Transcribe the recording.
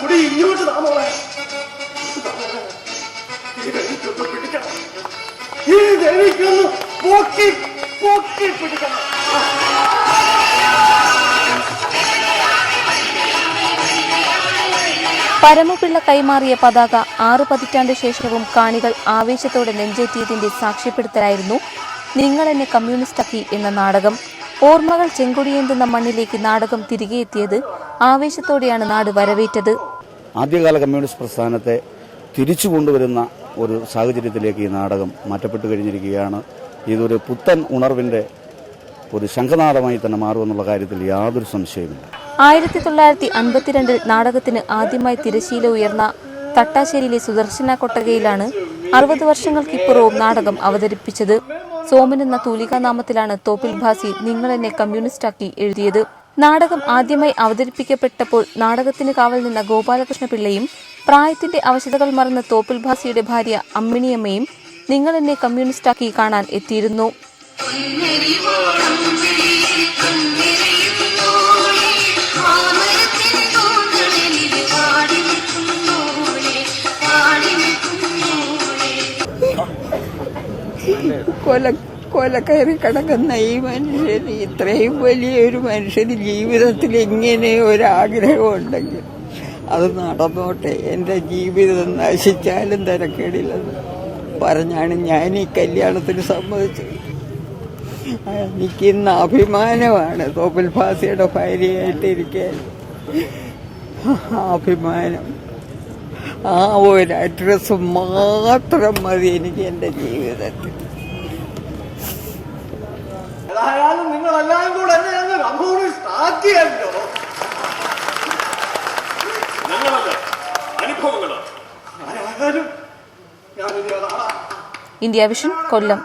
കുടി പിടിക്കണം ഇതെനിക്കൊന്ന് പൊക്കി പൊക്കി പിടിക്കണം. പരമപിള്ള കൈമാറിയ പതാക ആറു പതിറ്റാണ്ട് ശേഷവും കാണികൾ ആവേശത്തോടെ നെഞ്ചേറ്റിയതിന്റെ സാക്ഷ്യപ്പെടുത്തലായിരുന്നു നിങ്ങൾ എന്നെ കമ്മ്യൂണിസ്റ്റാക്കി എന്ന നാടകം. ഓർമ്മകൾ ചെങ്കൊടിയേന്തുന്ന മണ്ണിലേക്ക് നാടകം തിരികെ എത്തിയത് ആവേശത്തോടെയാണ് നാട് വരവേറ്റത്. ആദ്യകാല കമ്മ്യൂണിസ്റ്റ് പ്രസ്ഥാനത്തെ തിരിച്ചു കൊണ്ടുവരുന്ന ഒരു സാഹചര്യത്തിലേക്ക് ഈ നാടകം മാറ്റപ്പെട്ടു കഴിഞ്ഞിരിക്കുകയാണ്. ഇതൊരു പുത്തൻ ഉണർവിന്റെ ഒരു ശംഖനാദമായി തന്നെ മാറുമെന്നുള്ള കാര്യത്തിൽ യാതൊരു സംശയമില്ല ആയിരത്തി തൊള്ളായിരത്തി അൻപത്തിരണ്ടിൽ നാടകത്തിന് ആദ്യമായി തിരശീല ഉയർന്ന തട്ടാശ്ശേരിയിലെ സുദർശന കൊട്ടകയിലാണ് അറുപത് വർഷങ്ങൾക്കിപ്പുറവും നാടകം അവതരിപ്പിച്ചത്. സോമൻ എന്ന തൂലികാനാമത്തിലാണ് തോപ്പിൽ ഭാസി നിങ്ങൾ എന്നെ കമ്മ്യൂണിസ്റ്റാക്കി എഴുതിയത്. നാടകം ആദ്യമായി അവതരിപ്പിക്കപ്പെട്ടപ്പോൾ നാടകത്തിന് കാവൽ നിന്ന ഗോപാലകൃഷ്ണ പിള്ളയും പ്രായത്തിന്റെ അവശതകൾ മറന്ന തോപ്പിൽ ഭാസിയുടെ ഭാര്യ അമ്മിണിയമ്മയും നിങ്ങൾ എന്നെ കമ്മ്യൂണിസ്റ്റാക്കി കാണാൻ എത്തിയിരുന്നു. കൊല കൊലക്കയറി കയറി കിടക്കുന്ന ഈ മനുഷ്യൻ ഇത്രയും വലിയൊരു മനുഷ്യന് ജീവിതത്തിൽ ഇങ്ങനെ ഒരാഗ്രഹം ഉണ്ടെങ്കിൽ അത് നടന്നോട്ടെ. എന്റെ ജീവിതം നശിച്ചാലും തിരക്കേടില്ലെന്ന് പറഞ്ഞാണ് ഞാൻ ഈ കല്യാണത്തിന് സമ്മതിച്ചത്. എനിക്ക് ഇന്ന് അഭിമാനമാണ് തോപ്പിൽ ഫാസിയുടെ ഭാര്യയായിട്ടിരിക്കാൻ. അഭിമാനം. ആ ഒരു അഡ്രസ്സ് മാത്രം മതി എനിക്ക് എന്റെ ജീവിതത്തിൽ. ഏതായാലും നിങ്ങളെല്ലാം കൂടെ എന്നെ അങ്ങ് കമ്മ്യൂണിസ്റ്റ് ആക്കിയല്ലോ. ഞങ്ങളല്ല ആരായാലും ഇന്ത്യ വിഷൻ കൊല്ലം.